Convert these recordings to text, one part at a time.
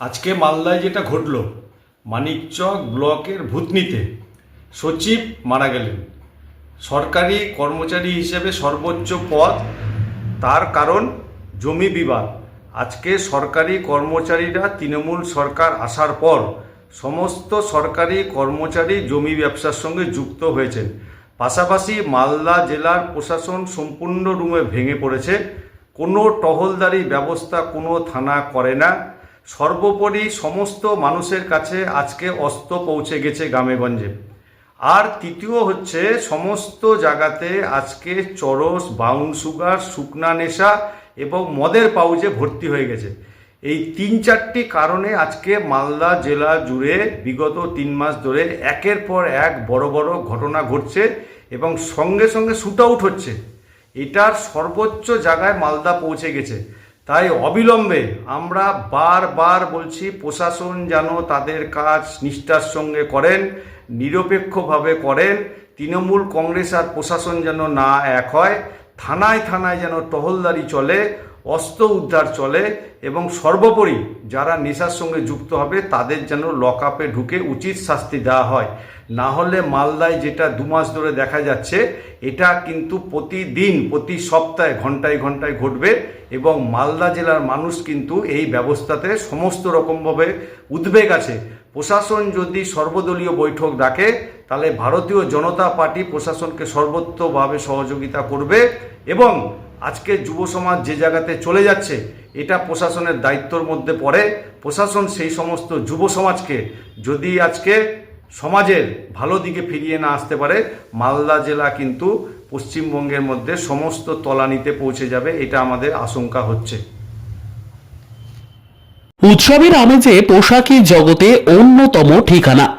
আজকে মালদায় যেটা ঘটলো, মানিকচক ব্লকের ভূতনিতে সচিব মারা গেলেন। সরকারি কর্মচারী হিসেবে সর্বোচ্চ পদ, তার কারণ জমি বিবাদ। আজকে সরকারি কর্মচারীরা তৃণমূল সরকার আসার পর সমস্ত সরকারি কর্মচারী জমি ব্যবসার সঙ্গে যুক্ত হয়েছেন। পাশাপাশি মালদা জেলার প্রশাসন সম্পূর্ণ রুমে ভেঙে পড়েছে। কোনো টহলদারি ব্যবস্থা কোনো থানা করে না। সর্বোপরি সমস্ত মানুষের কাছে আজকে অস্ত্র পৌঁছে গেছে গ্রামেগঞ্জে। আর তৃতীয় হচ্ছে সমস্ত জায়গাতে আজকে চরস, বাউন সুগার, শুকনা নেশা এবং মদের পাউচে ভর্তি হয়ে গেছে। এই তিন চারটি কারণে আজকে মালদা জেলা জুড়ে বিগত তিন মাস ধরে একের পর এক বড় বড় ঘটনা ঘটছে এবং সঙ্গে সঙ্গে শুট আউট হচ্ছে। এটার সর্বোচ্চ জায়গায় মালদা পৌঁছে গেছে। তাই অবিলম্বে আমরা বারবার বলছি, প্রশাসন যেন তাদের কাজ নিষ্ঠার সঙ্গে করেন, নিরপেক্ষভাবে করেন। তৃণমূল কংগ্রেস আর প্রশাসন যেন না এক হয়, থানায় থানায় যেন টহলদারি চলে। অস্ত্র উদ্ধার চলে এবং সর্বোপরি যারা নেশার সঙ্গে যুক্ত হবে, তাদের যেন লক আপে ঢুকে উচিত শাস্তি দেওয়া হয়। না হলে মালদায় যেটা দু মাস ধরে দেখা যাচ্ছে, এটা কিন্তু প্রতিদিন, প্রতি সপ্তাহে ঘন্টায় ঘন্টায় ঘটবে এবং মালদা জেলার মানুষ কিন্তু এই ব্যবস্থাতে সমস্ত রকমভাবে উদ্বেগ আছে। প্রশাসন যদি সর্বদলীয় বৈঠক ডাকে, তাহলে ভারতীয় জনতা পার্টি প্রশাসনকে সর্বত্রভাবে সহযোগিতা করবে এবং আজকে যুব সমাজ যে জায়গাতে চলে যাচ্ছে, এটা প্রশাসনের দায়িত্বর মধ্যে পড়ে। প্রশাসন সেই সমস্ত যুব সমাজকে যদি আজকে সমাজের ভালো দিকে ফিরিয়ে না আসতে পারে, মালদা জেলা কিন্তু পশ্চিমবঙ্গের মধ্যে সমস্ত তলানিতে পৌঁছে যাবে, এটা আমাদের আশঙ্কা হচ্ছে। উৎসবের আমেজে পোশাকি জগতে অন্যতম ঠিকানা।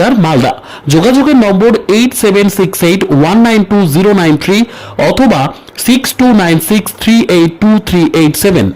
বাজার, মালদা। যোগাযোগের নম্বর eight seven six eight one nine two zero nine three অথবা six two nine six three eight two three eight seven